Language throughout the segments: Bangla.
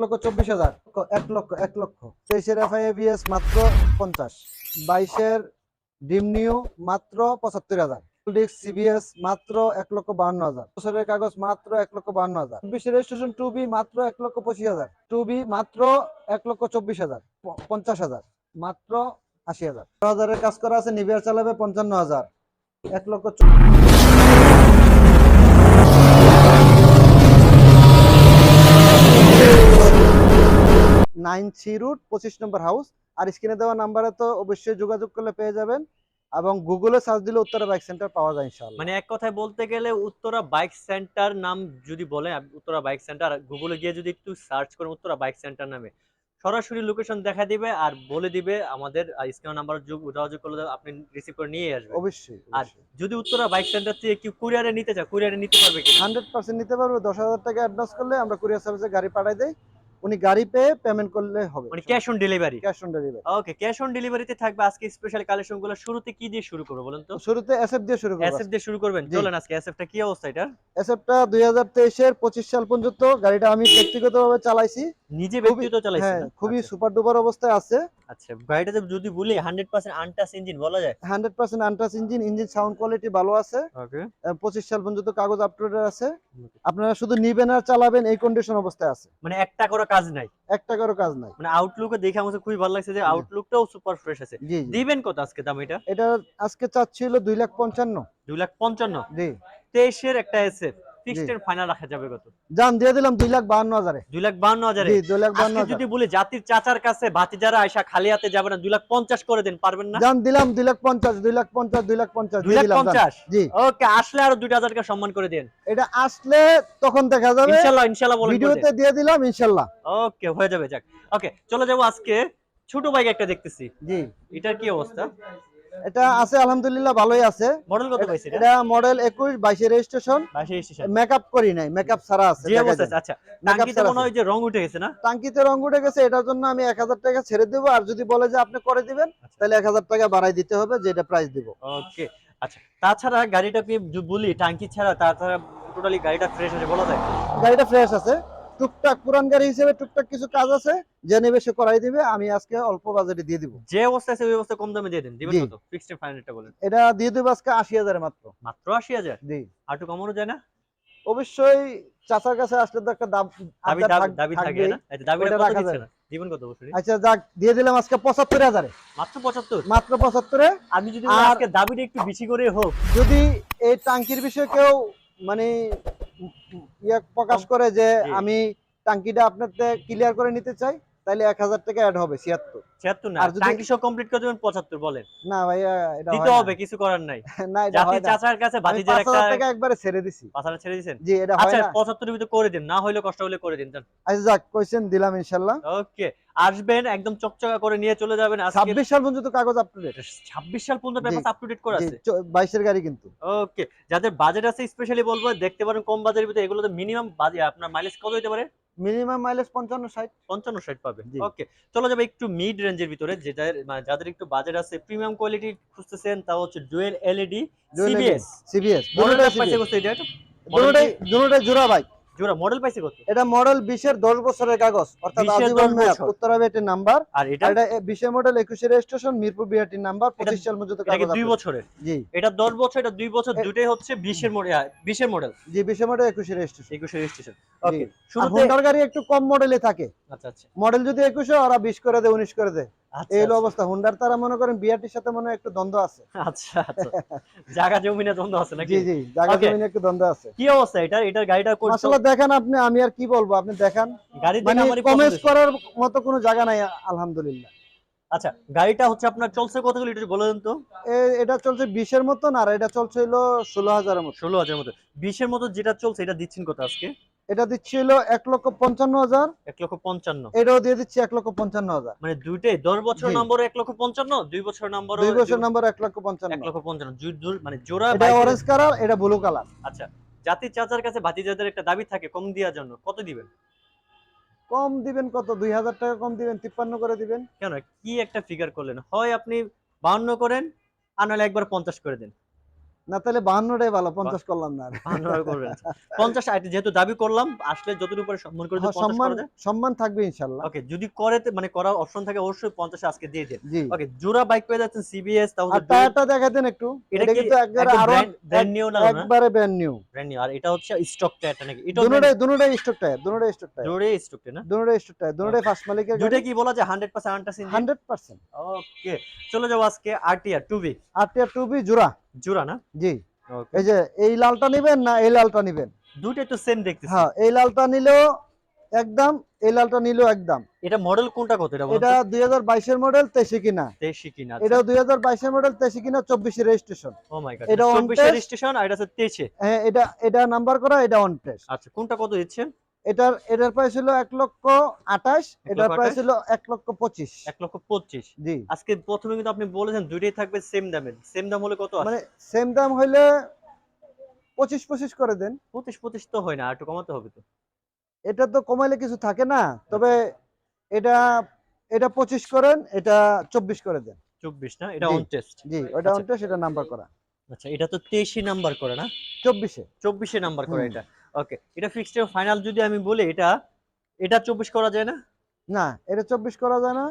লক্ষ চব্বিশ হাজার এক লক্ষ এক লক্ষ। তেইশের এফআই এবিএস মাত্র পঞ্চাশ। বাইশের ডিম নিউ মাত্র পঁচাত্তর হাজার। সিবিএস মাত্র এক লক্ষ বাহান্ন হাজার। বছরের কাগজ মাত্র এক লক্ষ বাহান্ন হাজার। চব্বিশের রেজিস্ট্রেশন টু বি মাত্র এক লক্ষ পঁচিশ হাজার। টু বি মাত্র এক লক্ষ চব্বিশ হাজার। পঞ্চাশ হাজার। মাত্র আশি হাজার। হাজারের কাজ করা আছে নিবিয়ার চালাবে পঞ্চান্ন হাজার। এক লক্ষ নাইন সি রুট পঁচিশ নম্বর হাউস আর স্ক্রিনে দেওয়া নাম্বারে তো অবশ্যই যোগাযোগ করলে পেয়ে যাবেন। এবং গুগলে সার্চ দিলে উত্তরা বাইক সেন্টার পাওয়া যায় ইনশাআল্লাহ। মানে এক কথায় বলতে গেলে উত্তরা বাইক সেন্টার নাম যদি বলে উত্তরা বাইক সেন্টার গুগলে গিয়ে যদি একটু সার্চ করেন উত্তরা বাইক সেন্টার নামে সরাসরি লোকেশন দেখা দিবে আর বলে দিবে আমাদের স্ক্রিন নাম্বার যোগাযোগ করলে আপনি রিসিভ করে নিয়ে আসবেন। অবশ্যই আর যদি উত্তরা বাইক সেন্টার থেকে কেউ কুরিয়ারে নিতে চায় কুরিয়ারে নিতে পারবে কি হান্ড্রেড পার্সেন্ট নিতে পারবে। দশ হাজার টাকা অ্যাডভান্স করলে আমরা কুরিয়ার সার্ভিসে গাড়ি পাঠাই দেই। উনি গাড়ি পেয়ে পেমেন্ট করলে হবে। মানে cash on delivery cash on delivery okay cash on ডেলিভারিতে থাকবে আজকে স্পেশাল কালেকশনগুলো শুরুতে কি দিয়ে শুরু করব বলেন তো? শুরুতে এসএফ দিয়ে শুরু করব এসএফ দিয়ে শুরু করবেন। চলেন আজকে এসএফটা কি অবস্থা এটা? এসএফটা দুই হাজার তেইশের পঁচিশ সাল পর্যন্ত গাড়িটা আমি ব্যক্তিগতভাবে চালাইছি। নিজে ব্যক্তিগত চালাইছি হ্যাঁ খুবই আচ্ছা। সুপার ডুপার অবস্থায় আছে। আচ্ছা গাড়িটাতে যদি বলি হান্ড্রেড পার্সেন্ট আনটাস ইঞ্জিন বলা যায়? Hundred percent untouched engine engine sound quality ভালো আছে। ওকে আহ, পঁচিশ সাল পর্যন্ত কাগজ আছে। আপনারা শুধু নিবেন আর চালাবেন এই কন্ডিশন অবস্থায় আছে। মানে একটা করে কাজ নাই? একটা করে কাজ নাই। মানে আউটলুকে দেখে আমার খুবই ভালো লাগছে যে। আউটলুকটাও সুপার ফ্রেশ আছে। দিবেন কত আজকে দাম এটা? এটা আজকে চাচ্ছিল দুই লাখ পঞ্চান্ন। দুই লাখ পঞ্চান্ন? জি। তেইশের একটা এসএফ। ফিক্সড এর ফাইনাল রাখা যাবে কত? জান দিয়ে দিলাম লাখ বাহান্ন হাজারে। দুই লাখ বান্ন হাজারে? জি দুই লাখ হাজার। যদি বলি জাতির চাচার কাছে খালি হাতে যাবে না লাখ পঞ্চাশ করে দিন পারবেন না? জান দিলাম লাখ পঞ্চাশ দুই লাখ পঞ্চাশ দুই লাখ পঞ্চাশ দুই দিয়ে লাখ দিলাম জান। পঞ্চাশ? জি। ওকে আসলে আরও দুইটা হাজার টাকা সম্মান করে দিন। এটা আসলে তখন দেখা যাবে। বলেন ভিডিওতে দিয়ে দিলাম ইনশাল্লাহ। ওকে হয়ে যাবে যাক। ওকে চলে যাব আজকে ছোট বাইক একটা দেখতেছি। জি। এটার কি অবস্থা? এটা আছে আলহামদুলিল্লাহ ভালোই আছে। মডেল কত পাইছে এটা? মডেল একুশ বাইশে রেজিস্ট্রেশন বাইশে স্টেশন মেকআপ করি নাই মেকআপ ছাড়া আছে আচ্ছা টাঙ্কিতে মনে হয় যে রং উঠে গেছে না? টাঙ্কিতে রং উঠে গেছে এটার জন্য আমি এক হাজার টাকা ছেড়ে দেবো আর যদি বলে যে আপনি করে দিবেন আচ্ছা। তাহলে এক হাজার টাকা বাড়াই দিতে হবে যেটা প্রাইস দিব। ওকে আচ্ছা তাছাড়া গাড়িটাকে যদি বলি টাঙ্কি ছাড়া তাছাড়া টোটালি গাড়িটা ফ্রেশ আছে বলা যায়? গাড়িটা ফ্রেশ আছে। টুকটাক পুরান গাড়ি হিসেবে টুকটাক কিছু কাজ আছে যে নেবে সে করাই দিবে আমি আজকে অল্প বাজেটে দিয়ে দিব। যে অবস্থা আছে ওই অবস্থা কম দামে দিয়ে দেন। দিবেন। কত? ফিক্সড ফাইনালটা বলেন। এটা দিয়ে দেবো আজকে আশি হাজারে মাত্র। মাত্র আশি হাজার? জি। আর একটু কমানো যায় না? অবশ্যই চাচার কাছে আসলে তো একটা দাম দাবি দাবি থাকে না? আচ্ছা দাবিটা কত রাখা দিচ্ছে যাবে। না দিবেন কত বছরই? আচ্ছা যাক দিয়ে দিলাম আজকে পঁচাত্তর হাজারে। মাত্র পঁচাত্তর? মাত্র পঁচাত্তরে। আমি যদি আজকে দাবিটা একটু বেশি করে হোক। যদি এই টাঙ্কির বিষয়ে কেউ মানে ইয়ে প্রকাশ করে যে আমি টাঙ্কিটা আপনার ক্লিয়ার করে নিতে চাই। তাহলে এক হাজার টাকা অ্যাড হবে ছিয়াত্তর। ছিয়াত্তর না। কমপ্লিট করে দেবেন পঁচাত্তর বলেন। না ভাইয়া এটা দিতে হবে কিছু করার নাই। না। এটা হয় চাচার কাছে ভাতিজার একটা টাকা একবারে ছেড়ে দিছি। পাঁচাটা ছেড়ে জি এটা হয় আচ্ছা পঁচাত্তরের ভিতরে করে দিন না হইলে কষ্ট হলে করে দিন আচ্ছা যাক কোয়েশ্চেন দিলাম ইনশাল্লাহ ওকে আসবেন একদম চকচকা করে নিয়ে চলে যাবেন ছাব্বিশ সাল পর্যন্ত কাগজ আপ টু ছাব্বিশ সাল পর্যন্ত পেপার আপ টু ডেট করা আছে। বাইশের গাড়ি কিন্তু। ওকে যাদের বাজেট আছে স্পেশালি বলব দেখতে পারেন কম বাজারের ভিতরে এগুলো তো মিনিমাম আপনার মাইলেজ কত হতে পারে? মিনিমাম মাইলেজ পঞ্চান্ন ষাট। পঞ্চান্ন ষাট পাবে। ওকে চলো যাবে একটু মিড রেঞ্জের ভিতরে যেটা মানে যাদের একটু বাজেট আছে প্রিমিয়াম কোয়ালিটি খুঁজতেছেন তা হচ্ছে ডুয়েল এলইডি সিবিএস সিবিএস দুটোটাই পাইছে কত এটা? দুটোটাই দুটোটাই জোড়া বাইক জোড়া মডেল পাইছে কত? এটা মডেল 20 এর 10 বছরের কাগজ অর্থাৎ আজীবন মেয়াদ উত্তরাবেটের নাম্বার আর এটা? এটা 20 এর মডেল একুশে রেজিস্ট্রেশন মিরপুর বিআরটির নাম্বার পঁচিশ সাল পর্যন্ত কাগজ দুই আছে। বছরের? জি। এটা দশ বছর এটা দুই বছর দুটেই হচ্ছে এর মডেল বিশের মডেল জি বিশে মডেল একুশে রেজিস্ট্রেশন একুশে রেজিস্ট্রেশন জি। ওকে শুরুতে হোন্ডার গাড়ি একটু কম মডেলে থাকে। মডেল যদি একুশে ওরা বিশ করে দেয় উনিশ করে দেয়। আচ্ছা, এই আচ্ছা। অবস্থা। হোন্ডার তারা মনে করেন বিআরটির সাথে মনে একটু দ্বন্দ্ব আছে। আচ্ছা আচ্ছা। জায়গা জমিনে দ্বন্দ্ব আছে নাকি? জি জি জায়গা জমিনে একটু দ্বন্দ্ব আছে। কি অবস্থা এটা? এটার গাড়িটা করছ আসলে দেখেন আপনি আমি আর কি বলব? আপনি দেখান। গাড়ি মানে। করার মতো কোনো জায়গা নাই আলহামদুলিল্লাহ। আচ্ছা গাড়িটা হচ্ছে আপনার চলছে কতগুলো একটু বলে দেন তো। এটা চলছে বিশের মতন আর এটা চলছে হলো ষোলো হাজারের মতো। ষোলো হাজার মতো। বিশের মতো যেটা চলছে এটা দিচ্ছেন কত আজকে? এটা দিচ্ছিল এক লক্ষ পঞ্চান্ন হাজার। এক লক্ষ পঞ্চান্ন। এটাও দিয়ে দিচ্ছি এক লক্ষ পঞ্চান্ন হাজার। মানে দুইটাই? দশ বছর নম্বর এক লক্ষ পঞ্চান্ন? দুই বছর নম্বর দুই বছর নাম্বার এক লক্ষ পঞ্চান্ন। এক লক্ষ পঞ্চান্ন। মানে জোড়া এটা অরেঞ্জ কালার এটা ব্লু কালার আচ্ছা জাতি চাচার কাছে ভাতিজাদের একটা দাবি থাকে কম দেওয়ার জন্য। কত দিবেন? কম দিবেন কত? দুই হাজার টাকা কম দিবেন তিপ্পান্ন করে দিবেন। কেন? কি একটা ফিগার করলেন? হয় আপনি বাউন্ন করেন আর নাহলে একবার পঞ্চাশ করে দেন। না তাহলে বাহান্নটাই ভালো পঞ্চাশ করলাম না করবেন। পঞ্চাশ যেহেতু দাবি করলাম আসলে যতটুকু উপরে মনে করে হ্যাঁ, সম্মান সম্মান থাকবে ইনশাল্লাহ। ওকে যদি করে মানে করার অপশন থাকে অবশ্যই পঞ্চাশ আজকে দিয়ে দিন। ওকে জোড়া বাইক পেয়ে যাচ্ছেন সিবিএস আর টায়ারটা দেখাতেন একটু। এটা কিন্তু একবারে আরও ব্র্যান্ড নিউ না একবারে ব্র্যান্ড নিউ ব্র্যান্ড নিউ আর এটা হচ্ছে স্টক টায়ারটা নাকি? এটা দুটোটাই দুটোটাই স্টক টায়ার দুটোটাই স্টক টায়ার জোরে স্টক না? দুটোটাই স্টক টায়ার দুটোটাই ফার্স্ট মালিকের দুটো কি বলা যায়? 100% untouched engine hundred percent okay চলে যাব আজকে আরটিআর 2V আর টিয়ার টু বি জোড়া। জোড়া না? জি। এই যে এই লালটা নিবেন না এই লালটা নিবেন? দুটো তো সেম দেখতেছি। হ্যাঁ এই লালটা নিলেও একদম এই লালটা নিলেও একদম। এটা মডেল কোনটা কত এটা এটা দুই হাজার বাইশের মডেল তেইশে কিনা। দেশি কিনা এটা দুই হাজার বাইশের মডেল তেইশে কিনা চব্বিশে রেজিস্ট্রেশন ও মাই গড এটা on 24 test। রেজিস্ট্রেশন আর এটা হচ্ছে 23 হ্যাঁ এটা এটা নাম্বার করা এটা অন টেস্ট আচ্ছা কোনটা কত দিচ্ছেন? এটার এটার প্রাইস ছিল এক লক্ষ আঠাশ এক এটার প্রাইস? ছিল এক লক্ষ পঁচিশ। 1 লক্ষ 25 জি। আজকে প্রথমে কিন্তু আপনি বলেছেন দুইটাই থাকবে সেম দামে সেম দাম হলে কত মানে সেম দাম হইলে পঁচিশ পঁচিশ করে দেন। 25 25 তো হয় না আর একটু কমাতে হবে তো। এটা তো কমাইলে কিছু থাকে না তবে এটা এটা পঁচিশ করেন এটা চব্বিশ করে দেন। 24 না? এটা। অন টেস্ট জি ওটা আচ্ছা। অনটা সেটা নাম্বার করা। আচ্ছা এটা তো 23 নাম্বার করে না? চব্বিশে। চব্বিশে নাম্বার করে এটা। ওকে এটা ফিক্সড ফাইনাল যদি আমি বলি এটা এটা 24 করা যায় না? না এটা চব্বিশ করা যায় না।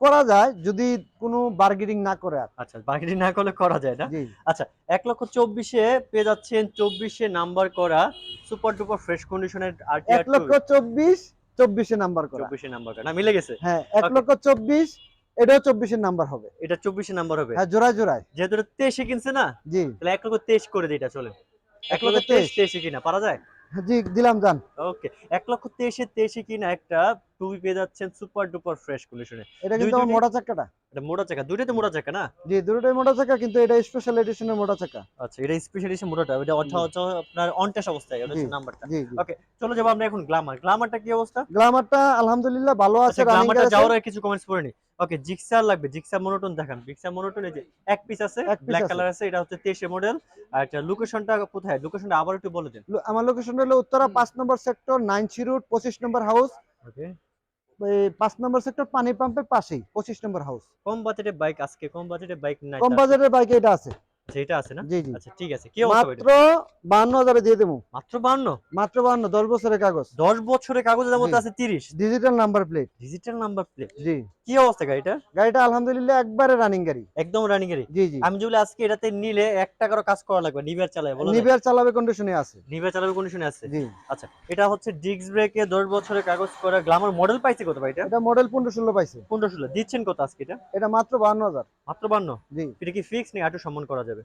করা যায় যদি কোনো বার্গেনিং না করে আর। আচ্ছা বাকি না করলে করা যায় না? জি। এক লক্ষ চব্বিশে পেয়ে যাচ্ছেন চব্বিশে নাম্বার করা সুপার ডুপার ফ্রেশ কন্ডিশনের আরটিআর এক লক্ষ চব্বিশ চব্বিশে নাম্বার করা। চব্বিশে নাম্বার করা। না মিলে গেছে? হ্যাঁ এক. লক্ষ চব্বিশ এটাও চব্বিশের নাম্বার হবে। এটা চব্বিশে নাম্বার হবে? হ্যাঁ জোড়ায় জোড়ায়। যেহেতু তেইশে কিনছে না জি। তাহলে এক লক্ষ তেইশ করে দিই এটা চলে এক লক্ষ তেইশ। তেইশে কিনা পারা যায়? জি দিলাম যান। ওকে এক লক্ষ তেইশে তেইশে কিনা একটা টুবি পেয়ে যাচ্ছেন সুপার ডুপার ফ্রেশ কন্ডিশনে। এটা কিন্তু মোটা চাকাটা এটা মোটা চাকা দুইটাই তো মোটা চাকা না? জি দুটোটাই মোটা চাকা কিন্তু এটা স্পেশাল এডিশনের মোটা চাকা আচ্ছা এটা স্পেশাল এসে মোটাটা এটা অর্থাৎ। হচ্ছে আপনার অনটেস অবস্থায় এটা হচ্ছে নাম্বারটা। Okay, চলে যাব আমরা এখন গ্লামার গ্লামারটা কি অবস্থা? গ্লামারটা আলহামদুলিল্লাহ ভালো আছে আচ্ছা গ্লামারটা যাওয়ার আগে কিছু কমেন্টস পড়ে নি। ওকে জিক্সার লাগবে জিক্সার মনোটন দেখান। জিক্সার মনোটন এই যে এক পিস আছে ব্ল্যাক কালার আছে। এটা হচ্ছে 23 মডেল আর এটা লোকেশনটা কোথায়? লোকেশনটা আবার একটু বলে দেন। আমার লোকেশন হলো উত্তরা হুম। পাঁচ নম্বর সেক্টর নাইন রুট পঁচিশ নম্বর হাউস ওকে পাঁচ নম্বর সেক্টর পানি পাম্পের পাশেই পঁচিশ নম্বর হাউস কম বাজেটের বাইক আজকে কম বাজেটের বাইক নাই কম বাজেটের বাইক এটা আছে। আচ্ছা, এটা আছে না? জি জি। আচ্ছা ঠিক আছে। কি অবস্থা মাত্র এটা বান্ন দিয়ে দেবো। মাত্র 52 মাত্র বান্ন দশ বছরের কাগজ। 10 বছরের কাগজের মধ্যে আছে 30 digital number plate digital number plate জি। কি অবস্থা গাড়িটা গাড়িটা আলহামদুলিল্লাহ একবারে রানিং গাড়ি। একদম রানিং গাড়ি। জি জি। আমি আজকে এটাতে নিলে টাকারও কাজ করা লাগবে নিবিয়ার চালায় বলো নিবিয়ার চালাবে কন্ডিশনে আছে। নিবিয়ার চালাবে কন্ডিশনে আছে? জি। আচ্ছা এটা হচ্ছে ব্রেকে 10 বছরের কাগজ করা গ্লামার মডেল পাইছে কত ভাই এটা? এটা মডেল পনেরো ষোলো পাইছে। 15 ষোলো। দিচ্ছেন কত আজকে এটা? এটা মাত্র বান্ন হাজার। মাত্র 52 জি। এটা কি ফিক্স নেই একটু সম্মান করা যাবে?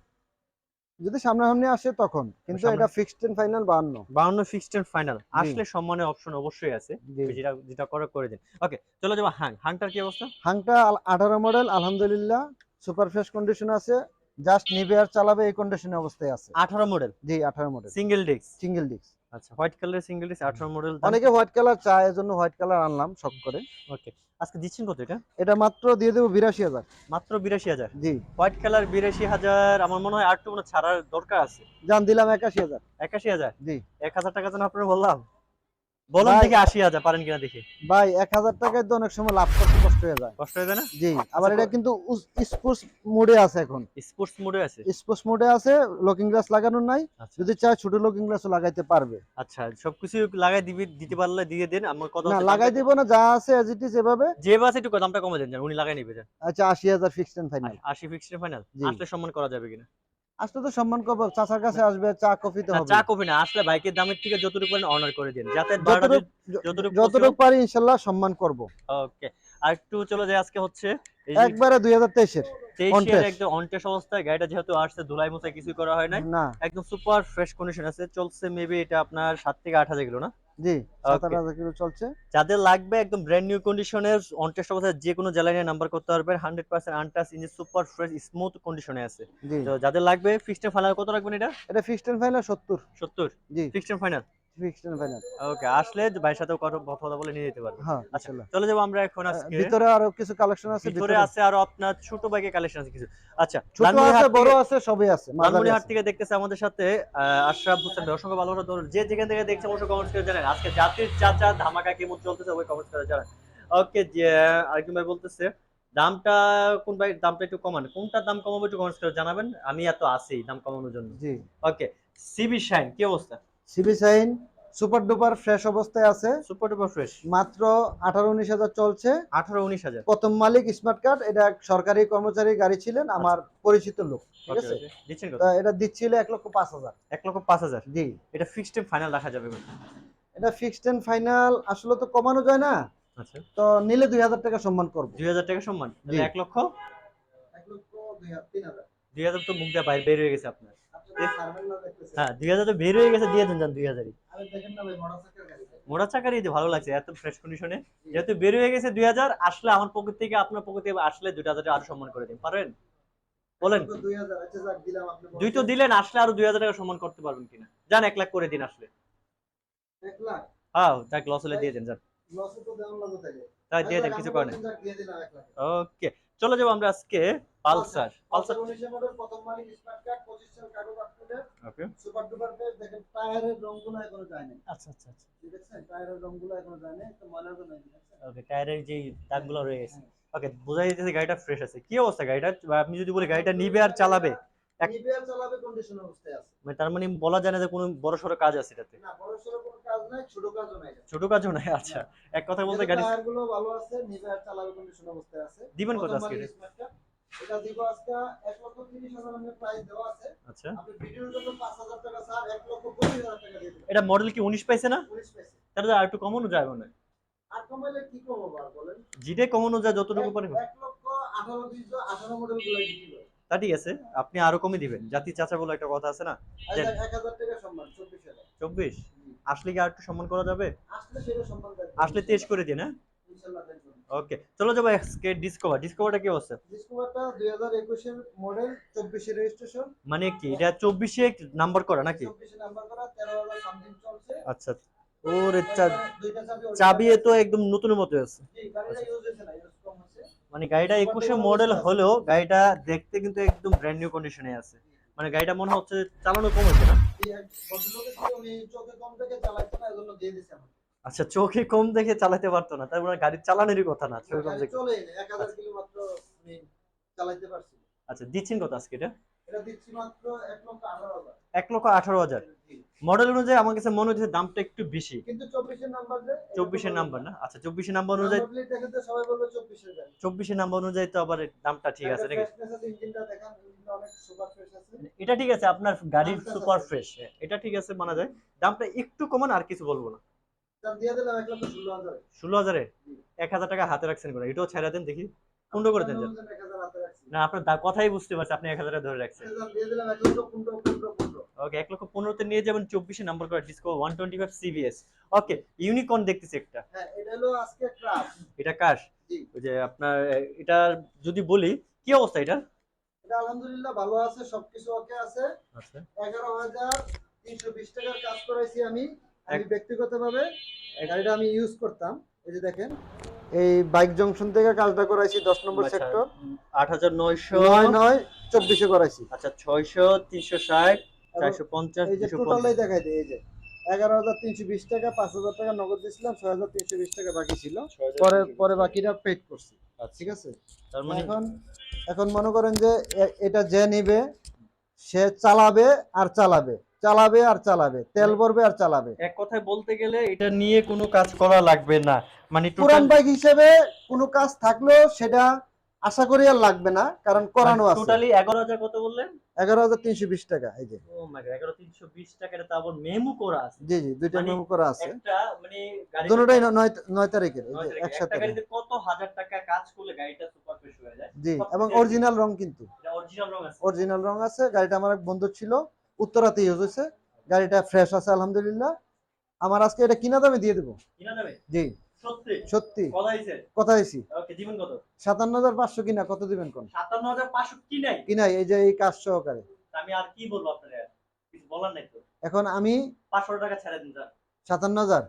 যদি সামনাসামনি আসে তখন কিন্তু এটা ফিক্সড এন্ড ফাইনাল বান্ন। 52 ফিক্সড এন্ড ফাইনাল আসলে সম্মানের অপশন অবশ্যই আছে। যেটা যেটা করে করে দিন। ওকে চলে যাব হাং হাংটার কি অবস্থা? হাংটা আঠারো মডেল আলহামদুলিল্লাহ। সুপার ফ্রেশ কন্ডিশন আছে। জাস্ট নিবিয়ার চালাবে এই কন্ডিশনে অবস্থায় আছে। 18 মডেল জি আঠারো model single disc single disc আচ্ছা white colour single disc 18 model অনেকে হোয়াইট কালার চায় এজন্য হোয়াইট কালার আনলাম সব করে। ওকে আজকে দিচ্ছেন কত এটা? এটা মাত্র দিয়ে দেব বিরাশি হাজার। মাত্র 82000 জি। হোয়াইট কালার 82000 আমার মনে হয় আর একটু মনে ছাড়ার দরকার আছে। জান দিলাম একাশি হাজার। 81000 জি। এক হাজার টাকা যেন আপনার বললাম। বলুন দেখি পারেন কিনা দেখি। ভাই এক হাজার টাকায় তো অনেক সময় লাভ করতে কষ্ট হয়ে যায়। কষ্ট হয়ে যায় না? জি আবার এটা কিন্তু স্পোর্টস মোডে আছে এখন। স্পোর্টস মোডে আছে? স্পোর্টস মোডে আছে লুকিং গ্লাস লাগানো নাই। আচ্ছা। যদি চায় ছোট লুকিং গ্লাসও লাগাইতে পারবে। আচ্ছা সবকিছু লাগাই দিবি দিতে পারলে দিয়ে দেন আমার কত না লাগাই দিব না যা আছে এজ ইট ইজ এভাবে। যে বাস একটু দামটা কমে দেন উনি লাগাই নিবে আচ্ছা আশি হাজার ফিক্সড এন্ড ফাইনাল আশি ফিক্সড ফাইনাল জি। আসলে সম্মান করা যাবে কিনা? আসলে তো সম্মান করব চাচার কাছে আসবে চা কফি তো হবে। চা কফি না আসলে বাইকের দামের থেকে যতটুকু পারেন অনার করে দিন। যাতে যতটুক যতটুকু পারি ইনশাল্লাহ সম্মান করব। ওকে আর একটু চলে যায় আজকে হচ্ছে একবারে দুই হাজার তেইশের একদম অনটেস অবস্থায় গাড়িটা যেহেতু আসছে ধুলাই মুছাই কিছুই করা হয় না। একদম সুপার ফ্রেশ কন্ডিশন আছে চলছে মেবি এটা আপনার সাত থেকে আট হাজার কিলো না? জি সাত আট Okay. হাজার কিলো চলছে? যাদের লাগবে একদম ব্র্যান্ড নিউ কন্ডিশনের অনটেস্ট অবস্থায় যে কোনো জ্বালানি নাম্বার করতে পারবেন hundred percent untouched engine super fresh smooth কন্ডিশনে আছে। তো যাদের লাগবে ফিক্সড ফাইনাল কত রাখবেন এটা? এটা ফিক্সড ফাইনাল সত্তর। সত্তর? জি। Fixed final fixed and final okay আসলে ভাইয়ের সাথেও কথা কথা বলে নিয়ে যেতে পারবেন হ্যাঁ আচ্ছা চলে যাব আমরা এখন আজকে। ভিতরে আরও কিছু কালেকশন আছে ভিতরে ভিতরে আছে আরও আপনার ছোট বাইকের কালেকশন আছে কিছু। আচ্ছা ছোট আছে বড় আছে সবই আছে মাঝারি লালমনিরহাট থেকে দেখতেছে আমাদের সাথে আশরাফ হোসেন অসংখ্য ভালোবাসা ধরুন যে যেখান থেকে দেখছে অবশ্যই কমেন্টস করে জানেন। আজকে জাতির চাচা ধামাকা কেমন চলতেছে ওই কমেন্টস করে জানান। ওকে যে আরেকজন ভাই বলতেছে দামটা কোন ভাই দামটা একটু কমান। কোনটার দাম কমাবো একটু কমেন্টস করে জানাবেন। আমি এত আছি দাম কমানোর জন্য। জি। ওকে সিবি শাইন কি অবস্থা? CB Shine super duper fresh অবস্থায় আছে। Super duper fresh. মাত্র আঠারো উনিশ হাজার চলছে। আঠারো উনিশ হাজার। প্রথম মালিক স্মার্ট কার্ড এটা এক সরকারি কর্মচারী গাড়ি ছিলেন আমার পরিচিত লোক ঠিক আছে? দিচ্ছেন এটা দিচ্ছিল এক লক্ষ পাঁচ হাজার। এক লক্ষ পাঁচ হাজার? জি। এটা ফিক্সড টাইম ফাইনাল রাখা যাবে? এটা ফিক্সড এন্ড ফাইনাল আসলে তো কমানো যায় না। আচ্ছা। তো নিলে দুই হাজার টাকা সম্মান করব। দুই হাজার টাকা সম্মান। এক লক্ষ? এক লক্ষ দুই হাজার তিন হাজার। দুই হাজার তো মুখ দিয়ে বাইরে বের হয়ে গেছে আপনার। হ্যাঁ দুই হাজার তো বের হয়ে গেছে দিয়ে দেন যান দুই হাজারই। মোড়া চাকারই ভালো লাগছে এত ফ্রেশ কন্ডিশনে যেহেতু বের হয়ে গেছে দুই হাজার আসলে আমার পকেট থেকে আপনার পকেট থেকে আসলে দুই হাজার আরও সম্মান করে দিন। পারেন বলেন। দুই আচ্ছা দুই তো দিলেন আসলে আরও দুই হাজার টাকা সম্মান করতে পারবেন কিনা। যান এক লাখ করে দিন আসলে। হ্যাঁ যাক লস হলে দিয়ে দেন যান। তাই দিয়ে দেন কিছু করে ওকে চলে যাব আমরা আজকে পালসার। পালসার মডেল প্রথম মালিক স্মার্ট কার্ড পঁচিশ সাল কাগজ আপডেট ওকে সুপার ডুপার দেখেন টায়ারের রংগুলো এখনও যায়নি আচ্ছা আচ্ছা আচ্ছা। ঠিক আছে? টায়ারের রংগুলো এখনও যায়নি তো ময়লা তো নাই দেখছেন ওকে টায়ারের যে দাগগুলো রয়ে গেছে। ওকে বোঝা যাচ্ছে গাড়িটা ফ্রেশ আছে। কি অবস্থা গাড়িটা? আপনি যদি বলি গাড়িটা নিবে আর চালাবে নিবে আর চালাবে কন্ডিশন অবস্থায় আছে। মানে তার মানে বলা যায় না যে কোনো বড় সড়ো কাজ আছে এটাতে। না ছোট কাজও নাই। আচ্ছা। এক কথা বলতে গাড়ি টায়ারগুলো ভালো আছে নিবে আর চালাবে কন্ডিশন অবস্থায় আছে। দিবেন কত আজকে? এটা? দিব আজকে এক লক্ষ তিরিশ হাজার আমাদের প্রাইস দেওয়া আছে। আচ্ছা। আপনি ভিডিওর জন্য পাঁচ হাজার টাকা স্যার এক লক্ষ পঁচিশ হাজার টাকা দিয়ে এটা মডেল কি উনিশ পাইছে না? উনিশ পাইছে। তাহলে আর একটু কমানো যায় মনে হয়। আর কমাইলে কি কমবো আর বলেন? জিডে কমানো যায় যতটুকু পারে। এক লক্ষ আঠারো দুইশো আঠারো মডেলগুলো তা ঠিক আছে আপনি আরও কমে দিবেন। জাতি চাচা বলে একটা কথা আছে না? আচ্ছা, এক হাজার টাকা সম্মান চব্বিশ হাজার। চব্বিশ? আসলে কি আর একটু সম্মান করা যাবে? আসলে তেজ করে দিন হ্যাঁ? ওকে চলো যাব আজকে ডিসকভার ডিসকভারটা কি অবস্থা ডিসকভারটা দুই হাজার একুশের মডেল চব্বিশে রেজিস্ট্রেশন মানে কি এটা চব্বিশে নাম্বার করা নাকি? চব্বিশে নাম্বার করা তেরো হাজার সামথিং চলছে। আচ্ছা ওরে চাবি এ তো একদম নতুনের মতো আছে কম হচ্ছে মানে গাড়িটা একুশে মডেল হলেও গাড়িটা দেখতে কিন্তু একদম ব্র্যান্ড নিউ কন্ডিশনে আছে। মানে গাড়িটা মনে হচ্ছে চালানো কম হচ্ছে না? আচ্ছা চোখে কম দেখে চালাতে পারতো না, তার মানে গাড়ি চালানোরই কথা না, চোখে কম দেখে। আচ্ছা দিচ্ছেন কত আজকে এটা? এক আঠারো হাজার। মডেল অনুযায়ী আমার কাছে মনে হচ্ছে দামটা একটু বেশি। কিন্তু না? আচ্ছা চব্বিশের নাম্বার অনুযায়ী নাম্বার অনুযায়ী তো আবার দামটা ঠিক আছে এটা ঠিক আছে আপনার গাড়ির আচ্ছা, সুপার আচ্ছা। ফ্রেশ এটা ঠিক আছে মানা যায়। দামটা একটু কমান আর কিছু বলব না। ষোলো হাজারে। এক হাজার টাকা হাতে রাখছেন করে এটাও ছেড়ে দেন দেখি। পনেরো করে দেন না আপনার কথাই বুঝতে পারছি আপনি এক হাজারে ধরে রাখছেন। ওকে এক লক্ষ পনেরোতে নিয়ে যাবেন চব্বিশে নাম্বার করে Discover one twenty five CBS okay Unicorn দেখতেছি একটা। হ্যাঁ এটা কাশ ওই যে আপনার এটা যদি বলি কি অবস্থা এটা এটা আলহামদুলিল্লাহ ভালো আছে সবকিছু ওকে আছে। আচ্ছা। এগারো হাজার তিনশো বিশ টাকার কাজ করাইছি আমি আমি ব্যক্তিগতভাবে। গাড়িটা আমি ইউজ করতাম এই যে দেখেন। এই বাইক জংশন থেকে কাজটা করাইছি দশ নম্বর আচ্ছা, সেক্টর আট হাজার নয়শো নয় নয় চব্বিশে করাইছি। আচ্ছা ছয়শো তিনশো ষাট চারশো পঞ্চাশ এই যে দুশো দেখাই দিই এই যে। এগারো হাজার তিনশো বিশ টাকা পাঁচ হাজার টাকা নগদ দিয়েছিলাম ছয় হাজার তিনশো বিশ টাকা বাকি ছিল। পরে পরে বাকিটা পেড করছি। ঠিক আছে? তার মানে এখন এখন মনে করেন যে এটা যে নিবে সে চালাবে আর চালাবে চালাবে আর চালাবে তেল ভরবে আর চালাবে। এক কথায় বলতে গেলে এটা নিয়ে কোনো কাজ করা লাগবে না। মানে পুরান বাইক হিসেবে কোনো কাজ থাকলেও সেটা আশা করি আর লাগবে না কারণ করানো আছে। টোটালি এগারো হাজার কত বললেন? এগারো হাজার তিনশো বিশ টাকা এই যে। ও মাই গড এগারো তিনশো বিশ টাকাটা তো আবার মেমো করা আছে। জি জি দুইটা মানে মেমো করা আছে। একটা মানে গাড়িটা- দুটোটাই ন- নয় নয় তারিখের এই যে একসাথে গাড়িতে কত হাজার টাকা কাজ করলে গাড়িটা সুপার ফ্রেশ হয়ে যায়? জি এবং অরিজিনাল রং কিন্তু। এটা অরিজিনাল রং আছে। অরিজিনাল রং আছে গাড়িটা আমার এক বন্ধু ছিল উত্তরাতে ইউজ হয়েছে। গাড়িটা ফ্রেশ আছে আলহামদুলিল্লাহ। আমার আজকে এটা কিনা দামে দিয়ে দেবো। কিনা যাবে জি। সত্যি? কথা সাতান্ন হাজার পাঁচশো কিনা কত দিবেন কোন? সাতান্ন হাজার পাঁচশো কি নাই? কিনাই এই যে এই কাজ সহকারে। আমি আর কি বলব আপনার? কিছু বলার নাই তো? এখন আমি পাঁচশো টাকা ছেড়ে দিন স্যার সাতান্ন হাজার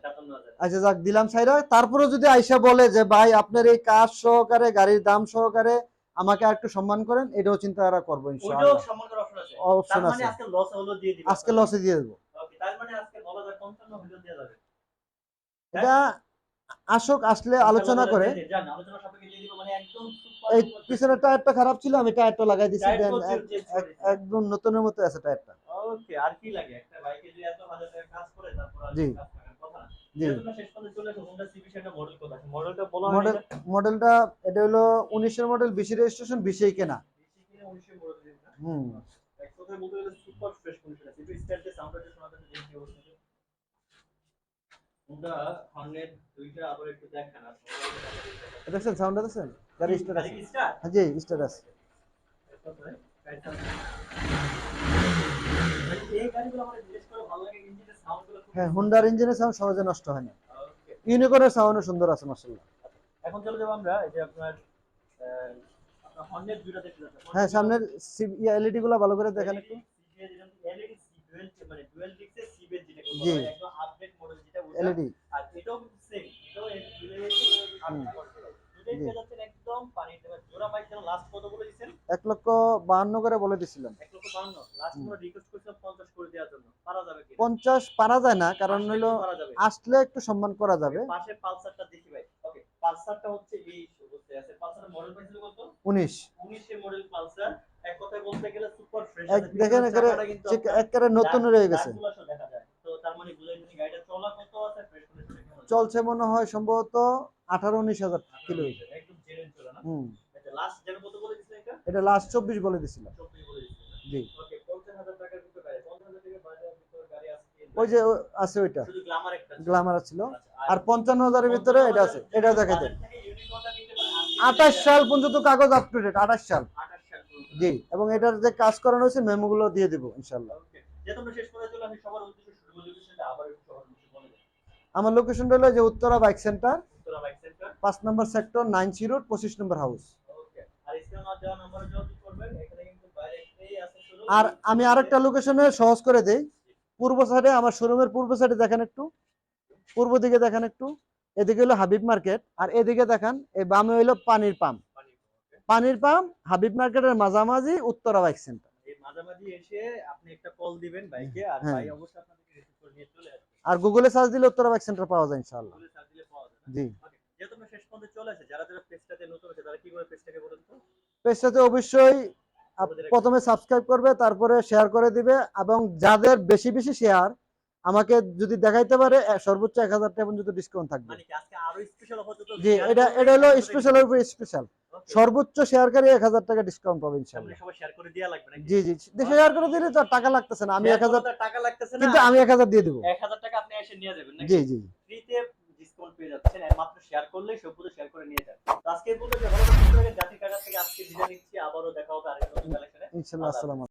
আচ্ছা যাক দিলাম সাইরা। তারপরে যদি আইসা বলে যে ভাই আপনার এই কাজ সহকারে গাড়ির দাম সহকারে আমাকে আর একটু সম্মান করেন এটাও চিন্তা করব ওইটাও ইনশাআল্লাহ অপশন আছে? মানে আজকে লস দিয়ে দেবো। মানে এটা আসুক আসলে আলোচনা করে। যান আলোচনা super এই পিছনের টায়ারটা খারাপ ছিল আমি টায়ারটা লাগাই দিছি দেন এক- এক- একদম নতুনের মতো আছে টায়ারটা। ওকে আর কি লাগে? একটা বাইকে যে এত হাজার টাকা কাজ করে তারপর জি। মডেলটা এটা হলো উনিশের মডেল বিশি রেজিস্ট্রেশন বিশেই কেনা। বেশি কিনে 19 এর মডেল দিন না হুম এক কথায় বলতে গেলে সুপার ফ্রেশ কন্ডিশন আছে একটু স্টার্ট সাউন্ডটা দেখছেন সাউন্ড দেখছেন? গাড়ি আছে? হ্যাঁ জি স্টার্ট আছে। খুব হ্যাঁ হুন্ডার ইঞ্জিনের সাউন্ড সহজে নষ্ট হয় না. ইউনিকর্নের সাউন্ডও সুন্দর আছে মাশাআল্লাহ। এখন চলে যাব আমরা এই যে আপনার হ্যাঁ সামনের এলইডি গুলো ভালো করে দেখেন একটু। মানে জি। একদম আপডেট মডেল যেটা ওটা এলইডি আর এটাও সেম এটাও একদম জোড়া বাইক যেন লাস্ট কত বলে এক লক্ষ বাহান্ন করে বলে দিছিলাম এক লক্ষ বান্ন লাস্ট হুম। রিকোয়েস্ট করেছিলাম পঞ্চাশ করে দেওয়ার জন্য। পারা যাবে কি পঞ্চাশ পারা যায় না কারণ হলো আসলে একটু সম্মান করা যাবে। পাশে পালসারটা দেখি ভাই। ওকে পালসারটা হচ্ছে এই অবস্থায় আছে। পালসারের মডেল পাইছিল কত? উনিশ। 19 এর মডেল পালসার। এক কথায় বলতে গেলে সুপার ফ্রেশ দেখেন একেবারে একেবারে নতুন রয়ে গেছে। চলছে মনে হয় সম্ভবত আঠারো উনিশ হাজার কিলো। হুম। এটা এটা? লাস্ট চব্বিশ বলে দিছিলাম 24 বলে দিছেন জি। ওকে 50000 টাকার ভিতর গাড়ি 50000 টাকার বাজারের ভিতর গাড়ি আছে ওই যে আছে ওইটা। গ্লামার ছিল। আচ্ছা, আর পঞ্চান্ন হাজারের ভিতরে এটা আছে। ইউনিকর্নটা নিতে পারেন। আঠাশ সাল পর্যন্ত কাগজ আপ টু ডেট আঠাশ সাল। 28 জি এবং এটার যে কাজ করানো হয়েছে মেমো গুলো দিয়ে দিব ইনশাল্লাহ ওকে যেহেতু আমরা শেষ করে চলে আসি সবার উদ্দেশ্যে শুরু লোকেশনটা আবার একটু সবার উদ্দেশ্যে বলে দেন আমার লোকেশনটা হলো যে উত্তরা বাইক সেন্টার পাঁচ নম্বর সেক্টর নাইন জিরো পঁচিশ নম্বর হাউস আর আমি আরেকটা লোকেশনে সহজ করে দেই। পূর্ব সাইডে আমার শোরুমের পূর্ব সাইডে দেখেন একটু। পূর্ব দিকে দেখেন একটু। এদিকে হলো হাবিব মার্কেট আর এদিকে দেখেন এই বামে হইল পানির পাম্প। পানির পাম্প হাবিব মার্কেটের মাঝামাঝি উত্তরা বাইক সেন্টার মাঝামাঝি এসে আপনি একটা কল দিবেন বাইকে আর হ্যাঁ। ভাই অবশ্যই আপনাদেরকে রিসিভ করে নিয়ে চলে আসবে। আর গুগলে সার্চ দিলে উত্তরা বাইক সেন্টার পাওয়া যায় ইনশাআল্লাহ। জি। পেজটাতে অবশ্যই প্রথমে সাবস্ক্রাইব করবে তারপরে শেয়ার করে দিবে এবং যাদের বেশি বেশি শেয়ার আমাকে যদি দেখাইতে পারে সর্বোচ্চ এক হাজার টাকা পর্যন্ত ডিসকাউন্ট থাকবে। মানে স্পেশাল জি এটা এটা হলো স্পেশালের উপর স্পেশাল সর্বোচ্চ শেয়ারকারী এক হাজার টাকা ডিসকাউন্ট পাবে ইনশাল্লাহ সবাই শেয়ার করে দেয়া লাগবে নাকি? জি জি শেয়ার করে দিলে তো টাকা লাগতেছে না আমি এক হাজার টাকা লাগতেছে না। কিন্তু আমি এক হাজার দিয়ে দেবো। 1000 টাকা আপনি এসে নিয়ে যাবেন জি জি ডিসকাউন্ট পেয়ে যাচ্ছেন আর শেয়ার করলেই সবগুলো শেয়ার করে নিয়ে যান। আজকে এই পর্যন্ত ভালো থাকবেন জাতি থেকে আজকে বিদায় নিচ্ছি আবারও দেখা হবে আরেকটা কালেকশনে ইনশাল্লাহ আসসালাম